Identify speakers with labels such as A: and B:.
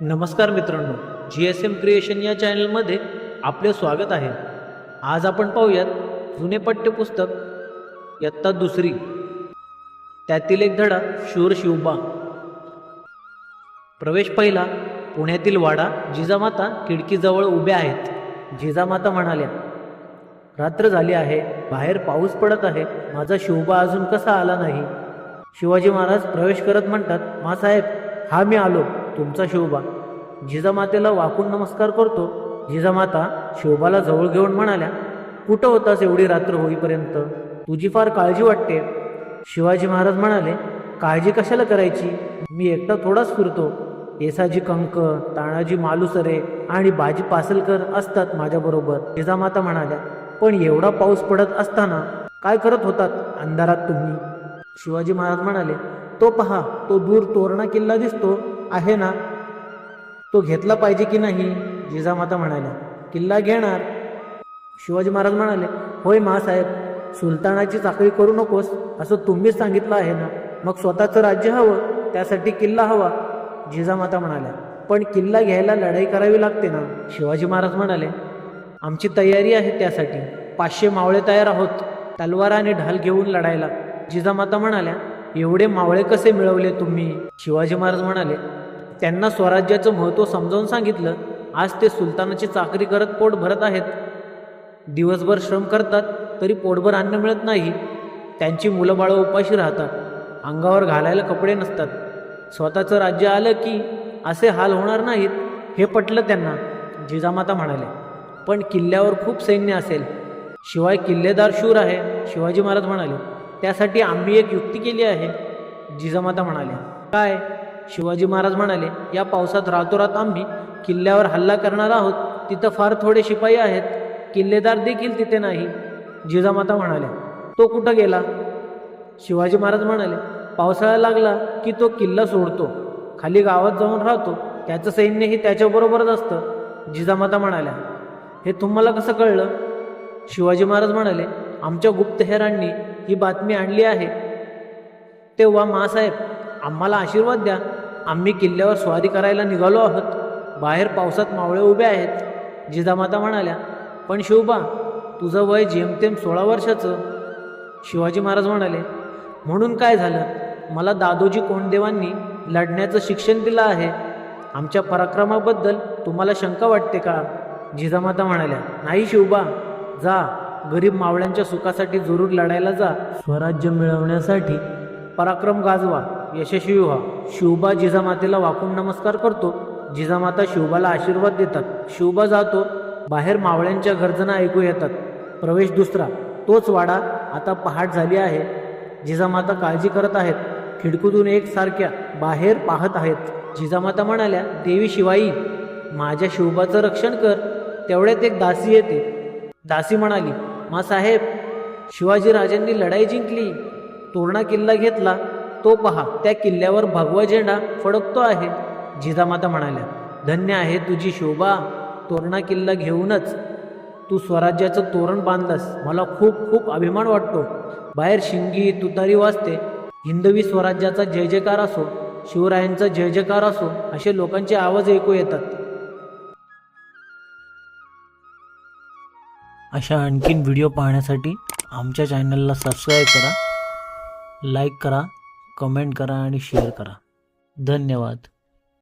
A: नमस्कार मित्रांनो G S M creation या चॅनलमध्ये आपले स्वागत आहे. आज आपण पाहूयात जुने पाठ्यपुस्तक इयत्ता दुसरी. त्यातील एक धडा शूर शिवबा. प्रवेश पहिला पुण्यातील वाडा जिजामाता खिडकीजवळ उभ्या आहेत. जिजामाता म्हणाल्या रात्र झाली आहे बाहेर पाऊस पडत आहे माझा शिवबा अजून कसा आला नाही? शिवाजी महाराज प्रवेश करत म्हणतात मासाहेब हा मी आलो. तुमचा शिवबा. जिजामातेला वाकून नमस्कार करतो. जिजामाता शिवबाला जवळ घेऊन म्हणाल्या कुठं होतास एवढी रात्र होईपर्यंत? तुझी फार काळजी वाटते. शिवाजी महाराज म्हणाले काळजी कशाला करायची? मी एकटा थोडाच फिरतो. येसाजी कंक तानाजी मालुसरे आणि बाजी पासलकर असतात माझ्याबरोबर. जिजामाता म्हणाल्या पण एवढा पाऊस पडत असताना काय करत होतात अंधारात तुम्ही? शिवाजी महाराज म्हणाले तो पहा तो दूर तोरणा किल्ला दिसतो. आहे ना? तो घेतला पाहिजे की नाही? जिजामाता म्हणाल्या किल्ला घेणार. शिवाजी महाराज म्हणाले होय मासाहेब सुलतानाची चाकरी करू नकोस असं तुम्हीच सांगितलं आहे ना? मग स्वतःचं राज्य हवं त्यासाठी किल्ला हवा. जिजामाता म्हणाल्या पण किल्ला घ्यायला लढाई करावी लागते ना? शिवाजी महाराज म्हणाले आमची तयारी आहे त्यासाठी. पाचशे मावळे तयार आहोत तलवार आणि ढाल घेऊन लढायला. जिजामाता म्हणाल्या एवढे मावळे कसे मिळवले तुम्ही? शिवाजी महाराज म्हणाले त्यांना स्वराज्याचं महत्त्व समजावून सांगितलं आज ते सुलतानाची चाकरी करत पोट भरत आहेत. दिवसभर श्रम करतात तरी पोटभर अन्न मिळत नाही. त्यांची मुलं बाळं उपाशी राहतात अंगावर घालायला कपडे नसतात. स्वतःचं राज्य आलं की असे हाल होणार नाहीत हे पटलं त्यांना जिजामाता म्हणाले. पण किल्ल्यावर खूप सैन्य असेल. शिवाय किल्लेदार शूर आहे शिवाजी महाराज म्हणाले. त्यासाठी आम्ही एक युक्ती केली आहे जिजामाता म्हणाले. काय? शिवाजी महाराज म्हणाले या पावसात रातोरात आम्ही किल्ल्यावर हल्ला करणार आहोत. तिथं फार थोडे शिपाई आहेत. किल्लेदार देखील तिथे नाही. जिजामाता म्हणाल्या तो कुठं गेला? शिवाजी महाराज म्हणाले पावसाळा लागला की तो किल्ला सोडतो. खाली गावात जाऊन राहतो. त्याचं सैन्यही त्याच्याबरोबरच असतं. जिजामाता म्हणाल्या हे तुम्हाला कसं कळलं? शिवाजी महाराज म्हणाले आमच्या गुप्तहेरांनी ही बातमी आणली आहे. तेव्हा मासाहेब आम्हाला आशीर्वाद द्या. आम्ही किल्ल्यावर स्वारी करायला निघालो आहोत. बाहेर पावसात मावळे उभे आहेत. जिजामाता म्हणाल्या पण शिवबा तुझं वय जेमतेम सोळा वर्षाचं. शिवाजी महाराज म्हणाले म्हणून काय झालं? मला दादोजी कोंडदेवांनी लढण्याचं शिक्षण दिलं आहे. आमच्या पराक्रमाबद्दल तुम्हाला शंका वाटते का? जिजामाता म्हणाल्या नाही शिवबा. जा गरीब मावळ्यांच्या सुखासाठी जरूर लढायला जा. स्वराज्य मिळवण्यासाठी पराक्रम गाजवा. यशस्वी व्हा. शिवबा जिजामातेला वाकून नमस्कार करतो. जिजामाता शिवबाला आशीर्वाद देतात. शिवबा जातो. बाहेर मावळ्यांच्या गर्जना ऐकू येतात. प्रवेश दुसरा. तोच वाडा आता पहाट झाली आहे. जिजामाता काळजी करत आहेत. खिडकीतून एकसारख्या बाहेर पाहत आहेत. जिजामाता म्हणाल्या देवी शिवाई माझ्या शिवबाचं रक्षण कर. तेवढ्यात एक दासी येते. दासी म्हणाली मा साहेब शिवाजी राजांनी लढाई जिंकली. तोरणा किल्ला घेतला. तो पहा त्या किल्ल्यावर भगवा झेंडा फडकतो आहे. जिजामाता म्हणाल्या धन्य आहे तुझी शोभा तोरणा किल्ला घेऊनच तू स्वराज्याचं तोरण बांधलंस. मला खूप खूप अभिमान वाटतो. बाहेर शिंगी तुतारी वाजते. हिंदवी स्वराज्याचा जय जयकार असो शिवरायांचा जय जयकार असो असे लोकांचे आवाज ऐकू येतात. अशा आणखीन व्हिडिओ पाहण्यासाठी आमच्या चॅनलला सबस्क्राईब करा लाईक करा कमेंट करा आणि शेअर करा. धन्यवाद.